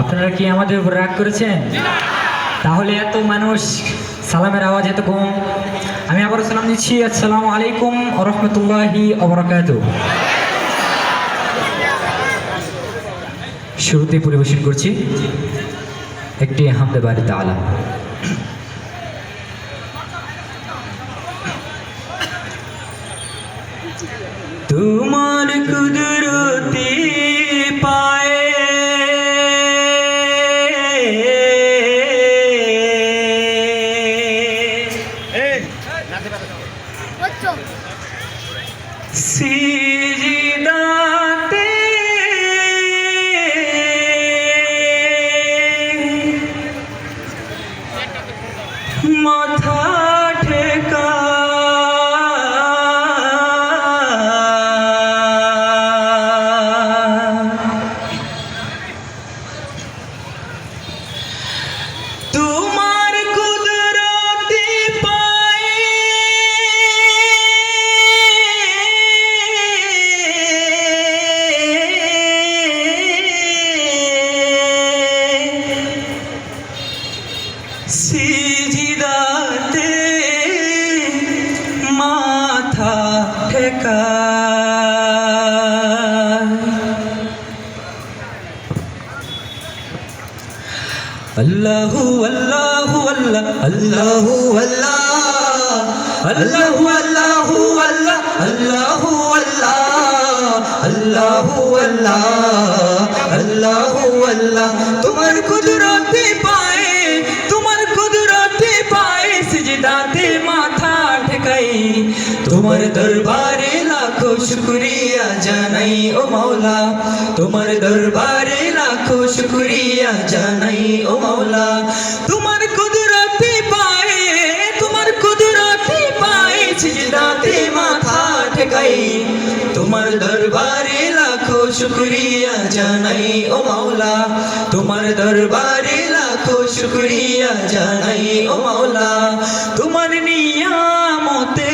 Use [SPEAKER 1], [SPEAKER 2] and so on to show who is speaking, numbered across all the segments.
[SPEAKER 1] আপনারা কি আমাদের উপর রাগ করেছেন? তাহলে এত মানুষ সালামের আওয়াজ এত কম। আমি আবার সালাম দিচ্ছি। আসসালামু আলাইকুম রহমতুল্লাহি অবরাকাত শুরুতে পরিবেশন করছি। একটি হামদে বাড়িতে আলা তোমার কুদরতি আল্লাহু আল্লাহু আল্লাহ আল্লাহু আল্লাহ, আল্লাহু আল্লাহু আল্লাহ আল্লাহু আল্লাহ আল্লাহু আল্লাহ আল্লাহু আল্লাহ। তোমার কুদরতে পায়ে, তোমার কুদরতে পায়ে সিজদাতে মাথা ঠেকাই। তোমার দরবারে লাখো শুকরিয়া জানাই ও মাওলা। তোমার দরবারে শুকরিয়া জানাই ও মাওলা। তোমার কুদরতে পায়ে, তোমার কুদরতে পায়ে সিজদাতে মাথা ঠেকাই। তোমার দরবারে লাখো শুকরিয়া জানাই ও মাওলা। তোমার দরবারে লাখো শুকরিয়া জানাই ও মাওলা। তোমার নিয়ামতে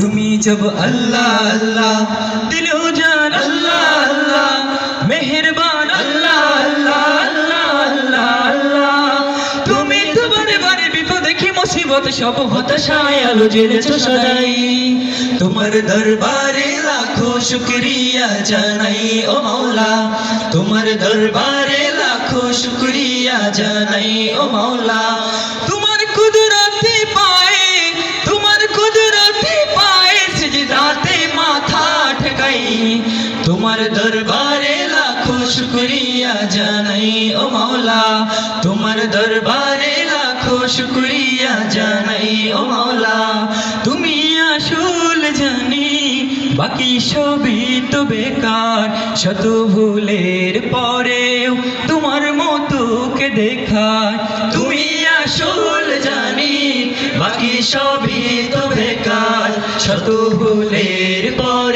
[SPEAKER 1] তুমি জব আল্লাহ আল্লাহ। দিলেও জান আল্লাহ আল্লাহ। মেহেরবান আল্লাহ আল্লাহ আল্লাহ আল্লাহ আল্লাহ। তুমি তো বারে বারে বিপদ দেখি মুসিবত, সব হতাশায় আলো জেলেছো সদাই। তোমার দরবারে লাখো শুকরিয়া জানাই, ও মাওলা। তোমার দরবারে লাখো শুকরিয়া জানাই, ও মাওলা। ও মাওলা, তোমার দরবারে লাখো শুকরিয়া জানাই ও মাওলা। তুমি আসল জানি, বাকি সবই তো বেকার। শত ভুলের পরেও তোমার মতোকে দেখায়? তুমি আসল জানি, বাকি সবই তো বেকার। শত ভুলের পরেও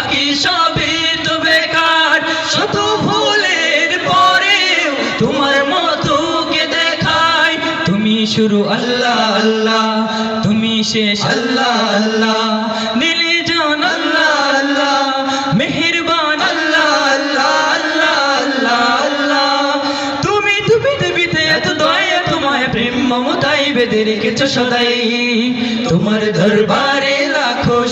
[SPEAKER 1] বাকি সবই তো বেকার। ভুলের তোমার তুমি শুরু আল্লাহ আল্লাহ। তুমি শেষ আল্লাহ আল্লাহ। মেহেরবান আল্লাহ আল্লাহ আল্লাহ আল্লাহ তুমি তো পৃথিবীতে এত দয়া, তোমায় প্রেম মমতাই বেঁধে রেখেছ সদাই। তোমার দরবারে